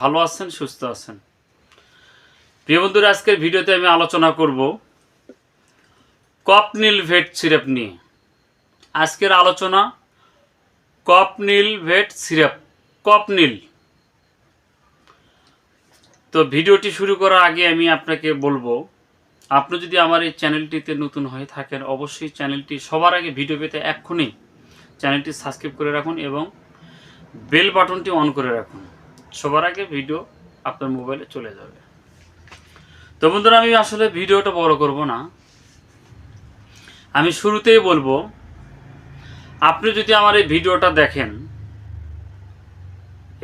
ভালো আছেন, সুস্থ আছেন? প্রিয় বন্ধুরা, আজকের ভিডিওতে আমি আলোচনা করব কপনীল ভেট সিরাপ নিয়ে। আজকের আলোচনা কপনীল ভেট সিরাপ, কপনীল। তো ভিডিওটি শুরু করার আগে আমি আপনাকে বলব, আপনি যদি আমার এই চ্যানেলটিতে নতুন হয়ে থাকেন, অবশ্যই চ্যানেলটি সবার আগে ভিডিও পেতে এক্ষুনি চ্যানেলটি সাবস্ক্রাইব করে রাখুন এবং বেল বাটনটি অন করে রাখুন। সবার আগে ভিডিও আপনার মোবাইলে চলে যাবে। তো বন্ধুরা, আমি আসলে ভিডিওটা বড় করব না। আমি শুরুতেই বলব, আপনি যদি আমার এই ভিডিওটা দেখেন,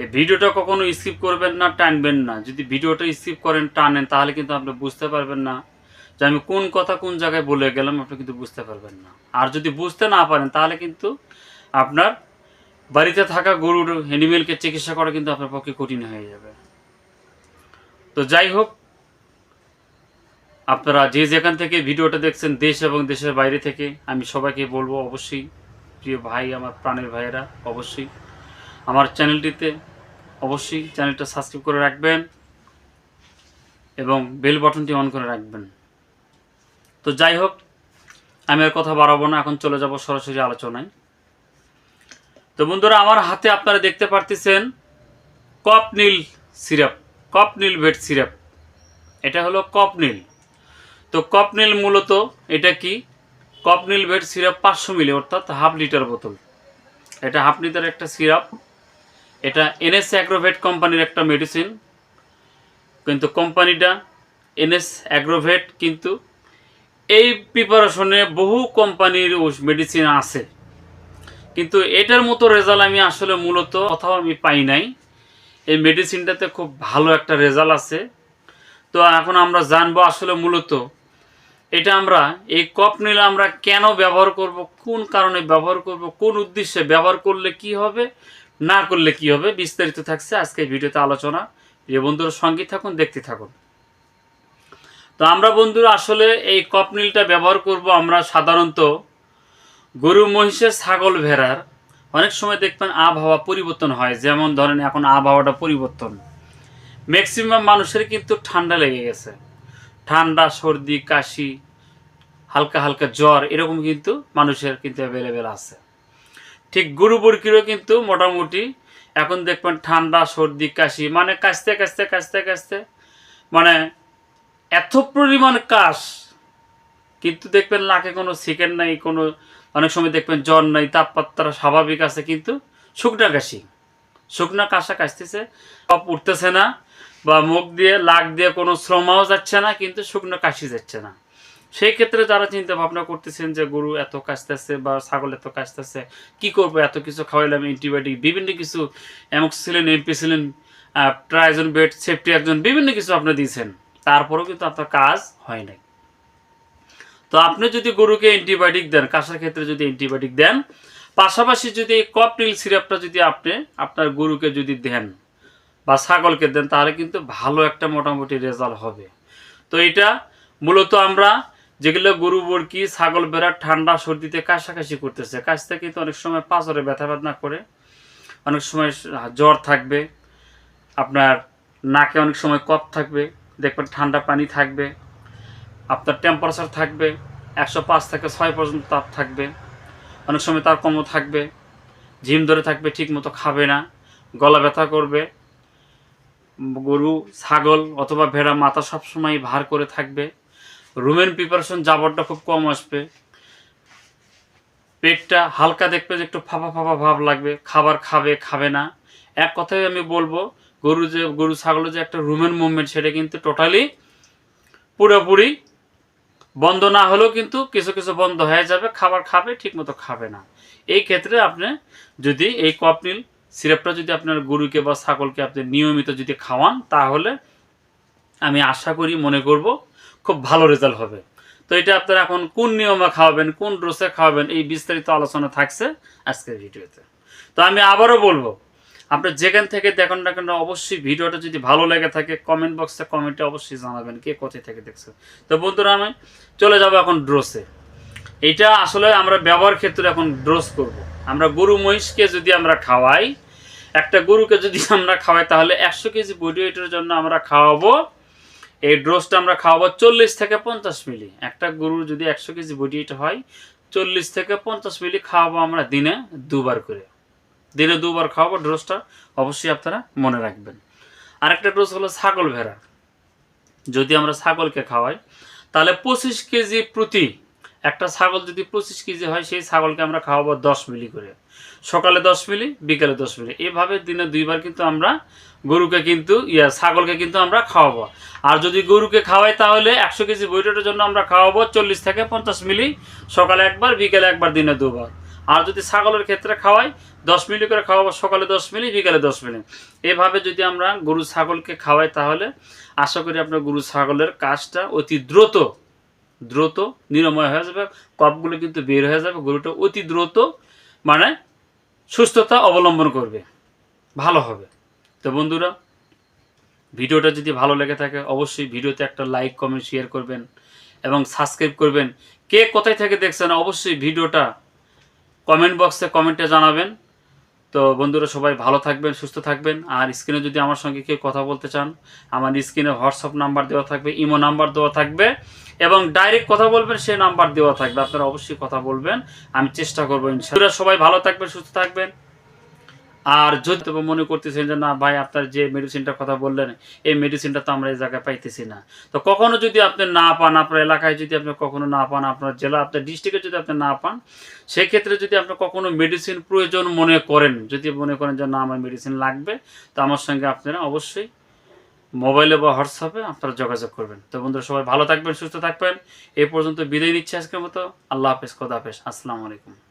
এই ভিডিওটা কখনো স্কিপ করবেন না, টানবেন না। যদি ভিডিওটা স্কিপ করেন, টানেন, তাহলে কিন্তু আপনি বুঝতে পারবেন না যে আমি কোন কথা কোন জায়গায় বলে গেলাম, আপনি কিন্তু বুঝতে পারবেন না। আর যদি বুঝতে না পারেন, তাহলে কিন্তু আপনার বাড়িতে থাকা গরুর অ্যানিমেলকে চিকিৎসা করা কিন্তু আপনার পক্ষে কঠিন হয়ে যাবে। তো যাই হোক, আপনারা যে যেখান থেকে ভিডিওটা দেখছেন, দেশ এবং দেশের বাইরে থেকে, আমি সবাইকে বলব অবশ্যই, প্রিয় ভাই, আমার প্রাণের ভাইয়েরা, অবশ্যই আমার চ্যানেলটিতে অবশ্যই চ্যানেলটা সাবস্ক্রাইব করে রাখবেন এবং বেল বাটনটি অন করে রাখবেন। তো যাই হোক, আমি আর কথা বাড়াবো না, এখন চলে যাব সরাসরি আলোচনায়। তো বন্ধুরা, আমার হাতে আপনারা দেখতে পারতেছেন কপনীল সিরাপ কপনীল ভেট সিরাপ। এটা হলো কপনীল তো কপনীল মূলত এটা কি? কপনীল ভেট সিরাপ পাঁচশো মিলি, অর্থাৎ হাফ লিটার বোতল। এটা হাফ লিটার একটা সিরাপ। এটা এনএস অ্যাগ্রোভেট কোম্পানির একটা মেডিসিন। কিন্তু কোম্পানিটা এনএস অ্যাগ্রোভেট, কিন্তু এই প্রিপারেশনে বহু কোম্পানির মেডিসিন আছে। কিন্তু এটার মতো রেজাল্ট আমি আসলে মূলত কোথাও আমি পাই নাই। এই মেডিসিনটাতে খুব ভালো একটা রেজাল্ট আছে। তো এখন আমরা জানব আসলে মূলত এটা আমরা, এই কপ নিলে আমরা কেন ব্যবহার করব, কোন কারণে ব্যবহার করব, কোন উদ্দেশ্যে ব্যবহার করলে কি হবে, না করলে কি হবে, বিস্তারিত থাকছে আজকে ভিডিওতে আলোচনা। যে বন্ধুরা সঙ্গে থাকুন, দেখতে থাকুন। তো আমরা বন্ধুরা, আসলে এই কপ কপনীলটা ব্যবহার করব আমরা সাধারণত গরু মহিষের ছাগল ভেড়ার অনেক সময় দেখবেন আবহাওয়া পরিবর্তন হয়। যেমন ধরেন এখন আবহাওয়াটা পরিবর্তন। ম্যাক্সিমাম মানুষের কিন্তু ঠান্ডা লেগে গেছে। ঠান্ডা, সর্দি, কাশি, হালকা হালকা জ্বর এরকম কিন্তু মানুষের কিন্তু অ্যাভেলেবেল আছে। ঠিক গরু বরকিরও কিন্তু মোটামুটি এখন দেখবেন ঠান্ডা, সর্দি, কাশি মানে কাশতে কাশতে কাশতে কাশতে মানে এত পরিমাণ কাশ কিন্তু দেখবেন নাকে কোনো সেকেন্ড নাই, কোনো অনেক সময় দেখবেন জ্বর নাই, তাপমাত্রা স্বাভাবিক আছে, কিন্তু শুকনা কাশি। শুকনা কাশা কাশতেছে কপ উঠতেছে না বা মুখ দিয়ে, লাক দিয়ে কোনো শ্রমাও যাচ্ছে না, কিন্তু শুকনো কাশি যাচ্ছে না। সেই ক্ষেত্রে যারা চিন্তা ভাবনা করতেছেন যে, গরু এত কাশতেছে বা ছাগল এত কাশতেছে, কি করব? এত কিছু খাওয়াইলাম অ্যান্টিবায়োটিক বিভিন্ন কিছু অ্যামক্সিলিন এমপিসিলিন ট্রাইজন বেড সেফটি একজন, বিভিন্ন কিছু আপনি দিয়েছেন। তারপরেও কিন্তু আপনার কাজ হয় নাই। তো আপনি যদি গরুকে অ্যান্টিবায়োটিক দেন কাশার ক্ষেত্রে যদি অ্যান্টিবায়োটিক দেন, পাশাপাশি যদি এই কপটিল সিরাপটা যদি আপনি আপনার গরুকে যদি দেন বা ছাগলকে দেন, তাহলে কিন্তু ভালো একটা মোটামুটি রেজাল্ট হবে। তো এটা মূলত আমরা যেগুলো গরু বরকি ছাগল বেড়া ঠান্ডা, সর্দিতে কাশাকাশি করতেছে কাশতে কিন্তু অনেক সময় পাঁচরে ব্যথা বেদনা করে, অনেক সময় জ্বর থাকবে, আপনার নাকে অনেক সময় কফ থাকবে, দেখবেন ঠান্ডা পানি থাকবে আপনার টেম্পারেচার থাকবে, একশো পাঁচ থেকে ছয় পর্যন্ত তাপ থাকবে, অনেক সময় তার কমও থাকবে ঝিম ধরে থাকবে ঠিক মতো খাবে না, গলা ব্যথা করবে, গরু, ছাগল অথবা ভেড়া, মাথা সবসময় ভার করে থাকবে রুমেন প্রিপারেশন জাবরটা খুব কম আসবে, পেটটা হালকা দেখবে যে একটু ফাঁপা ফাঁপা ভাব লাগবে, খাবার খাবে খাবে না, এক কথায় আমি বলব, গরু যে, গরু ছাগলের যে একটা রুমেন মুভমেন্ট সেটা কিন্তু টোটালি পুরোপুরি বন্ধ না হলেও কিন্তু কিছু কিছু বন্ধ হয়ে যাবে, খাবার খাবে ঠিক মতো খাবে না। এই ক্ষেত্রে আপনি যদি এই কপনিল সিরাপটা যদি আপনার গরুকে বা ছাগলকে আপনি নিয়মিত যদি খাওয়ান, তাহলে আমি আশা করি, মনে করব খুব ভালো রেজাল্ট হবে। তো এটা আপনারা এখন কোন নিয়মে খাওয়াবেন, কোন ডোসে খাওয়াবেন, এই বিস্তারিত আলোচনা থাকছে আজকের ভিডিওতে। তো আমি আবারও বলব আপনি যেখান থেকে দেখেন না কেন, অবশ্যই ভিডিওটা যদি ভালো লেগে থাকে কমেন্ট বক্সে কমেন্টে অবশ্যই জানাবেন কে কোথায় থেকে দেখছেন। তো বন্ধুরা, আমি চলে যাব এখন ড্রোসে এটা আসলে আমরা ব্যবহার ক্ষেত্রে এখন ড্রোস করব। আমরা গরু মহিষকে যদি আমরা খাওয়াই, একটা গরুকে যদি আমরা খাওয়াই, তাহলে একশো কেজি বডি ওয়েটের জন্য আমরা খাওয়াবো। এই ড্রোসটা আমরা খাওয়াবো চল্লিশ থেকে পঞ্চাশ মিলি। একটা গরুর যদি একশো কেজি বডি ওয়েট হয়, চল্লিশ থেকে পঞ্চাশ মিলি খাওয়াবো আমরা দিনে দুবার করে। দিনে দুবার খাওয়াবো ড্রোজটা অবশ্যই আপনারা মনে রাখবেন। আরেকটা ডোজ হলো ছাগল ভেড়া। যদি আমরা ছাগলকে খাওয়াই, তাহলে পঁচিশ কেজি প্রতি, একটা ছাগল যদি পঁচিশ কেজি হয়, সেই ছাগলকে আমরা খাওয়াবো দশ মিলি করে। সকালে দশ মিলি, বিকালে দশ মিলি। এভাবে দিনে দুইবার কিন্তু আমরা গরুকে কিন্তু, ইয়া, ছাগলকে কিন্তু আমরা খাওয়াবো। আর যদি গরুকে খাওয়াই, তাহলে একশো কেজি বইটার জন্য আমরা খাওয়াবো চল্লিশ থেকে পঞ্চাশ মিলি সকালে একবার, বিকালে একবার, দিনে দুবার। আর যদি ছাগলের ক্ষেত্রে খাওয়াই, দশ মিলি করে খাওয়াবো, সকালে দশ মিলি, বিকালে দশ মিলি। এভাবে যদি আমরা গরু ছাগলকে খাওয়াই তাহলে আশা করি আপনার গরু ছাগলের কাজটা অতি দ্রুত দ্রুত নিরাময় হয়ে যাবে, কপগুলো কিন্তু বের হয়ে যাবে, গরুটা অতি দ্রুত মানে সুস্থতা অবলম্বন করবে, ভালো হবে। তো বন্ধুরা, ভিডিওটা যদি ভালো লেগে থাকে, অবশ্যই ভিডিওতে একটা লাইক, কমেন্ট শেয়ার করবেন এবং সাবস্ক্রাইব করবেন। কে কোথায় থেকে দেখছেন, অবশ্যই ভিডিওটা কমেন্ট বক্সে কমেন্টে জানাবেন। তো বন্ধুরা সবাই ভালো থাকবেন, সুস্থ থাকবেন। আর স্ক্রিনে যদি আমার সঙ্গে কেউ কথা বলতে চান, আমার স্ক্রিনে হোয়াটসঅ্যাপ নাম্বার দেওয়া থাকবে, ইমো নাম্বার দেওয়া থাকবে এবং ডাইরেক্ট কথা বলবেন সে নাম্বার দেওয়া থাকবে। আপনারা অবশ্যই কথা বলবেন, আমি চেষ্টা করব ইনশাআল্লাহ। সবাই ভালো থাকবেন, সুস্থ থাকবেন। আর যদি মনে করতেছেন যে, না ভাই, আপনার যে মেডিসিনটার কথা বললেন, এই মেডিসিনটা তো আমরা এই জায়গায় পাইতেছি না। তো কখনো যদি আপনি না পান, আপনার এলাকায় যদি আপনি কখনো না পান, আপনার জেলা, আপনার ডিস্ট্রিক্টে যদি আপনি না পান, সেক্ষেত্রে যদি আপনি কখনো মেডিসিন প্রয়োজন মনে করেন, যদি মনে করেন যে, না, আমার মেডিসিন লাগবে, তো আমার সঙ্গে আপনারা অবশ্যই মোবাইলে বা হোয়াটসঅ্যাপে আপনারা যোগাযোগ করবেন। তো বন্ধুরা, সবাই ভালো থাকবেন, সুস্থ থাকবেন। এই পর্যন্ত বিদায় নিচ্ছে আজকের মতো। আল্লাহ হাফেজ, খোদা হাফেজ। আসসালামু আলাইকুম।